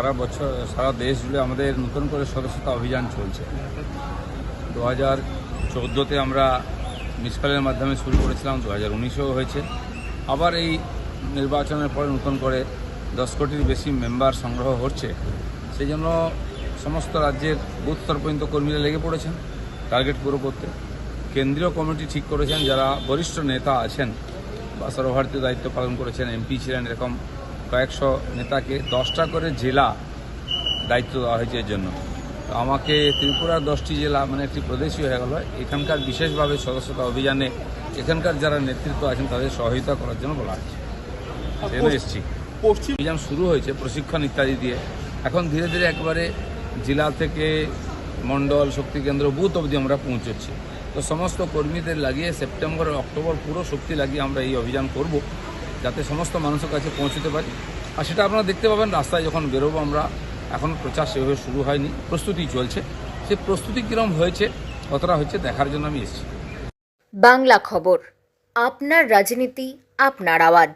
সারা বছর, সারা দেশ জুড়ে আমাদের নতুন করে সদস্যতা অভিযান চলছে। দু হাজার চোদ্দোতে আমরা মিসকালের মাধ্যমে শুরু করেছিলাম, দু হাজার উনিশেও হয়েছে। আবার এই নির্বাচনের পরে নতুন করে দশ কোটির বেশি মেম্বার সংগ্রহ হচ্ছে। সেই জন্য সমস্ত রাজ্যের বুথ স্তর পর্যন্ত কর্মীরা লেগে পড়েছেন, টার্গেট পুরো করতে। কেন্দ্রীয় কমিটি ঠিক করেছেন, যারা বরিষ্ঠ নেতা আছেন, বা সর্বভারতীয় দায়িত্ব পালন করেছেন, এমপি ছিলেন এরকম কয়েকশো নেতাকে দশটা করে জেলা দায়িত্ব দেওয়া হয়েছে এর জন্য। তো আমাকে ত্রিপুরার দশটি জেলা মানে একটি প্রদেশই হয়ে গেল। এখানকার বিশেষভাবে সদস্যতা অভিযানে এখানকার যারা নেতৃত্ব আছেন তাদের সহযোগিতা করার জন্য বলা হয়েছে এসছি। পশ্চিম অভিযান শুরু হয়েছে প্রশিক্ষণ ইত্যাদি দিয়ে। এখন ধীরে ধীরে একবারে জেলা থেকে মণ্ডল শক্তি কেন্দ্র বুথ অবধি আমরা পৌঁছচ্ছি। তো সমস্ত কর্মীদের লাগিয়ে সেপ্টেম্বর অক্টোবর পুরো শক্তি লাগিয়ে আমরা এই অভিযান করব। যাতে সমস্ত মানুষের কাছে পৌঁছতে পারি। আর সেটা আপনারা দেখতে পাবেন, রাস্তায় যখন বেরোবো আমরা, এখন প্রচার সেভাবে শুরু হয়নি, প্রস্তুতি চলছে। সে প্রস্তুতি কীরকম হয়েছে কতটা হচ্ছে দেখার জন্য আমি এসেছি। বাংলা খবর, আপনার রাজনীতি, আপনার আওয়াজ।